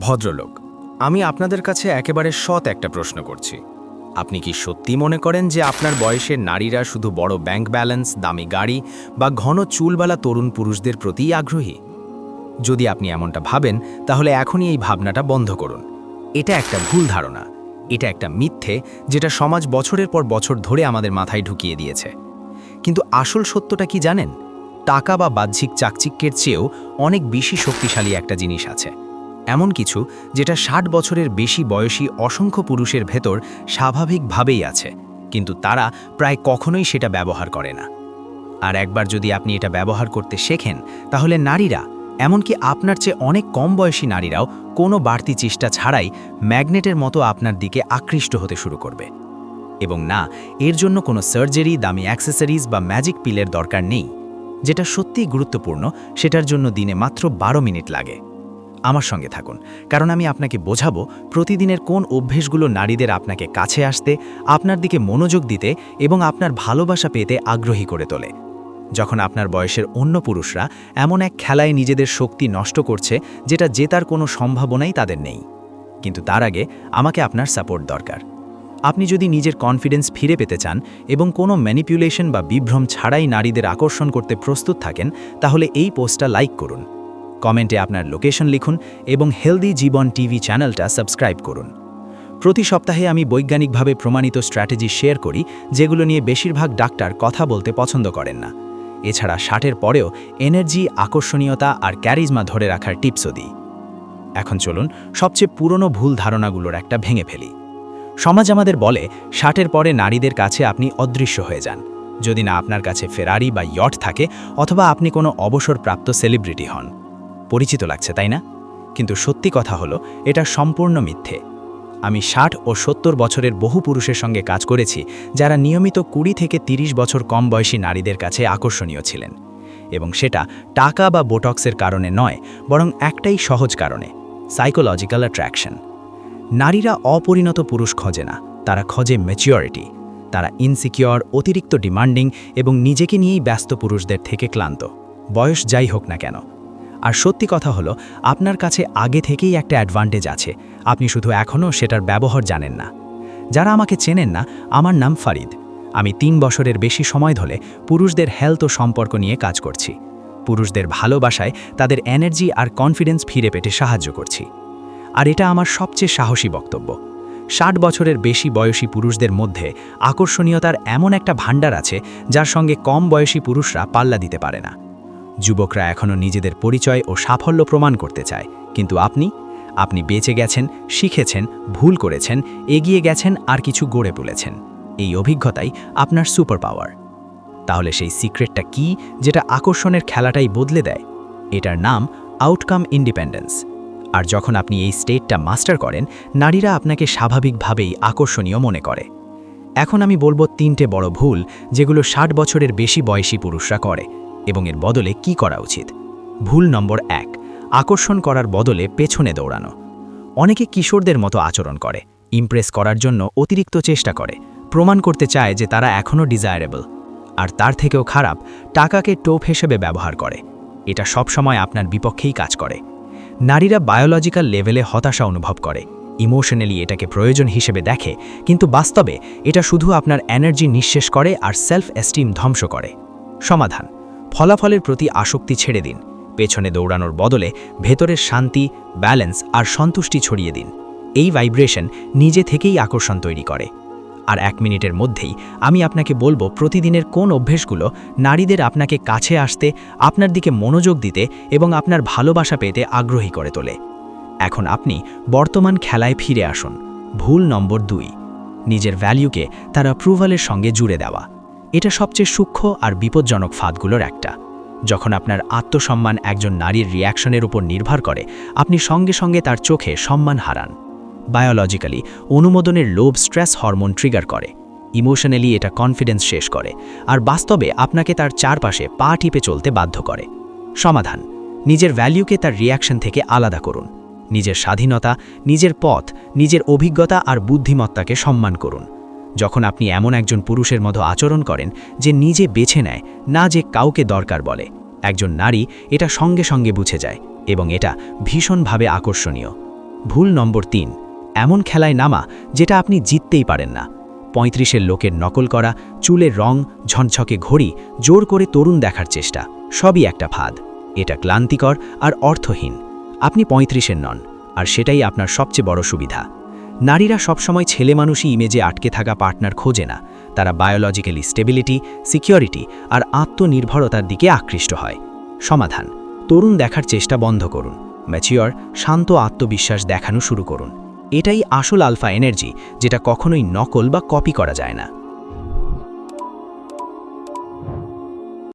ভদ্রলোক, আমি আপনাদের কাছে একেবারে সৎ একটা প্রশ্ন করছি। আপনি কি সত্যি মনে করেন যে আপনার বয়সের নারীরা শুধু বড় ব্যাংক ব্যালেন্স, দামি গাড়ি বা ঘন চুলবালা তরুণ পুরুষদের প্রতিই আগ্রহী? যদি আপনি এমনটা ভাবেন, তাহলে এখনই এই ভাবনাটা বন্ধ করুন। এটা একটা ভুল ধারণা। এটা একটা মিথ্যে যেটা সমাজ বছরের পর বছর ধরে আমাদের মাথায় ঢুকিয়ে দিয়েছে। কিন্তু আসল সত্যটা কি জানেন? টাকা বা বাহ্যিক চাকচিক্যের চেয়েও অনেক বেশি শক্তিশালী একটা জিনিস আছে। এমন কিছু যেটা ষাট বছরের বেশি বয়সী অসংখ্য পুরুষের ভেতর স্বাভাবিকভাবেই আছে, কিন্তু তারা প্রায় কখনোই সেটা ব্যবহার করে না। আর একবার যদি আপনি এটা ব্যবহার করতে শেখেন, তাহলে নারীরা, এমনকি আপনার চেয়ে অনেক কম বয়সী নারীরাও কোনো বাড়তি চেষ্টা ছাড়াই ম্যাগনেটের মতো আপনার দিকে আকৃষ্ট হতে শুরু করবে। এবং না, এর জন্য কোনো সার্জারি, দামি অ্যাক্সেসরিজ বা ম্যাজিক পিলের দরকার নেই। যেটা সত্যিই গুরুত্বপূর্ণ, সেটার জন্য দিনে মাত্র বারো মিনিট লাগে। আমার সঙ্গে থাকুন, কারণ আমি আপনাকে বোঝাবো প্রতিদিনের কোন অভ্যেসগুলো নারীদের আপনাকে কাছে আসতে, আপনার দিকে মনোযোগ দিতে এবং আপনার ভালোবাসা পেতে আগ্রহী করে তোলে। যখন আপনার বয়সের অন্য পুরুষরা এমন এক খেলায় নিজেদের শক্তি নষ্ট করছে, যেটা জেতার কোনো সম্ভাবনাই তাদের নেই। কিন্তু তার আগে আমাকে আপনার সাপোর্ট দরকার। আপনি যদি নিজের কনফিডেন্স ফিরে পেতে চান এবং কোনো ম্যানিপুলেশন বা বিভ্রম ছাড়াই নারীদের আকর্ষণ করতে প্রস্তুত থাকেন, তাহলে এই পোস্টটা লাইক করুন। কমেন্টে আপনার লোকেশন লিখুন এবং হেলদি জীবন টিভি চ্যানেলটা সাবস্ক্রাইব করুন। প্রতি সপ্তাহে আমি বৈজ্ঞানিকভাবে প্রমাণিত স্ট্র্যাটেজি শেয়ার করি, যেগুলো নিয়ে বেশিরভাগ ডাক্তার কথা বলতে পছন্দ করেন না। এছাড়া ষাটের পরেও এনার্জি, আকর্ষণীয়তা আর ক্যারিজমা ধরে রাখার টিপসও দিই। এখন চলুন সবচেয়ে পুরনো ভুল ধারণাগুলোর একটা ভেঙে ফেলি। সমাজ আমাদের বলে, ষাটের পরে নারীদের কাছে আপনি অদৃশ্য হয়ে যান। যদি না আপনার কাছে ফেরারি বা ইয়ট থাকে, অথবা আপনি কোনো অবসরপ্রাপ্ত সেলিব্রিটি হন। পরিচিত লাগছে, তাই না? কিন্তু সত্যি কথা হলো, এটা সম্পূর্ণ মিথ্যে। আমি ষাট ও সত্তর বছরের বহু পুরুষের সঙ্গে কাজ করেছি, যারা নিয়মিত কুড়ি থেকে ৩০ বছর কম বয়সী নারীদের কাছে আকর্ষণীয় ছিলেন। এবং সেটা টাকা বা বোটক্সের কারণে নয়, বরং একটাই সহজ কারণে সাইকোলজিক্যাল অ্যাট্রাকশন নারীরা অপরিণত পুরুষ খোঁজে না, তারা খোঁজে ম্যাচিওরিটি তারা ইনসিকিওর অতিরিক্ত ডিমান্ডিং এবং নিজেকে নিয়েই ব্যস্ত পুরুষদের থেকে ক্লান্ত। বয়স যাই হোক না কেন আর সত্যি কথা হলো, আপনার কাছে আগে থেকেই একটা অ্যাডভান্টেজ আছে। আপনি শুধু এখনও সেটার ব্যবহার জানেন না। যারা আমাকে চেনেন না, আমার নাম ফারিদ। আমি তিন বছরের বেশি সময় ধরে পুরুষদের হেলথ ও সম্পর্ক নিয়ে কাজ করছি। পুরুষদের ভালোবাসায় তাদের এনার্জি আর কনফিডেন্স ফিরে পেতে সাহায্য করছি। আর এটা আমার সবচেয়ে সাহসী বক্তব্য। ষাট বছরের বেশি বয়সী পুরুষদের মধ্যে আকর্ষণীয়তার এমন একটা ভাণ্ডার আছে, যার সঙ্গে কম বয়সী পুরুষরা পাল্লা দিতে পারে না। যুবকরা এখনও নিজেদের পরিচয় ও সাফল্য প্রমাণ করতে চায়। কিন্তু আপনি? আপনি বেঁচে গেছেন, শিখেছেন, ভুল করেছেন, এগিয়ে গেছেন আর কিছু গড়ে তুলেছেন। এই অভিজ্ঞতাই আপনার সুপার পাওয়ার তাহলে সেই সিক্রেটটা কি যেটা আকর্ষণের খেলাটাই বদলে দেয়? এটার নাম আউটকাম ইন্ডিপেন্ডেন্স। আর যখন আপনি এই স্টেটটা মাস্টার করেন, নারীরা আপনাকে স্বাভাবিকভাবেই আকর্ষণীয় মনে করে। এখন আমি বলব তিনটে বড় ভুল যেগুলো ষাট বছরের বেশি বয়সী পুরুষরা করে। এবং এর বদলে কি করা উচিত? ভুল নম্বর এক, আকর্ষণ করার বদলে পেছনে দৌড়ানো। অনেকে কিশোরদের মতো আচরণ করে ইমপ্রেস করার জন্য অতিরিক্ত চেষ্টা করে, প্রমাণ করতে চায় যে তারা এখনও ডিজায়ারেবল আর তার থেকেও খারাপ, টাকাকে টোপ হিসেবে ব্যবহার করে। এটা সবসময় আপনার বিপক্ষেই কাজ করে। নারীরা বায়োলজিক্যাল লেভেলে হতাশা অনুভব করে। ইমোশনালি এটাকে প্রয়োজন হিসেবে দেখে, কিন্তু বাস্তবে এটা শুধু আপনার এনার্জি নিঃশেষ করে আর সেলফ এস্টিম ধ্বংস করে। সমাধান। ফলাফলের প্রতি আসক্তি ছেড়ে দিন। পেছনে দৌড়ানোর বদলে ভেতরের শান্তি, ব্যালেন্স আর সন্তুষ্টি ছড়িয়ে দিন। এই ভাইব্রেশন নিজে থেকেই আকর্ষণ তৈরি করে। আর এক মিনিটের মধ্যেই আমি আপনাকে বলব প্রতিদিনের কোন অভ্যেসগুলো নারীদের আপনাকে কাছে আসতে, আপনার দিকে মনোযোগ দিতে এবং আপনার ভালোবাসা পেতে আগ্রহী করে তোলে। এখন আপনি বর্তমান খেলায় ফিরে আসুন। ভুল নম্বর দুই। নিজের ভ্যালিউকে তার অ্যাপ্রুভালের সঙ্গে জুড়ে দেওয়া। এটা সবচেয়ে সূক্ষ্ম আর বিপজ্জনক ফাঁদগুলোর একটা। যখন আপনার আত্মসম্মান একজন নারীর রিয়াকশনের উপর নির্ভর করে, আপনি সঙ্গে সঙ্গে তার চোখে সম্মান হারান। বায়োলজিক্যালি অনুমোদনের লোভ স্ট্রেস হরমোন ট্রিগার করে। ইমোশনালি এটা কনফিডেন্স শেষ করে। আর বাস্তবে, আপনাকে তার চারপাশে পা টিপে চলতে বাধ্য করে। সমাধান, নিজের ভ্যালিউকে তার রিয়াকশন থেকে আলাদা করুন। নিজের স্বাধীনতা, নিজের পথ, নিজের অভিজ্ঞতা আর বুদ্ধিমত্তাকে সম্মান করুন। যখন আপনি এমন একজন পুরুষের মতো আচরণ করেন যে নিজে বেছে নেয়, না যে কাউকে দরকার বলে। একজন নারী এটা সঙ্গে সঙ্গে বুঝে যায় এবং এটা ভীষণভাবে আকর্ষণীয়। ভুল নম্বর তিন, এমন খেলায় নামা যেটা আপনি জিততেই পারেন না। পঁয়ত্রিশের লোকের নকল করা, চুলের রং, ঝনঝকে ঘড়ি, জোর করে তরুণ দেখার চেষ্টা, সবই একটা ফাঁদ। এটা ক্লান্তিকর আর অর্থহীন। আপনি পঁয়ত্রিশের নন, আর সেটাই আপনার সবচেয়ে বড় সুবিধা। নারীরা সবসময় ছেলে মানুষই ইমেজে আটকে থাকা পার্টনার খোঁজে না। তারা বায়োলজিক্যালি স্টেবিলিটি সিকিউরিটি আর আত্মনির্ভরতার দিকে আকৃষ্ট হয়। সমাধান, তরুণ দেখার চেষ্টা বন্ধ করুন ম্যাচিওর শান্ত আত্মবিশ্বাস দেখানো শুরু করুন। এটাই আসল আলফা এনার্জি যেটা কখনোই নকল বা কপি করা যায় না।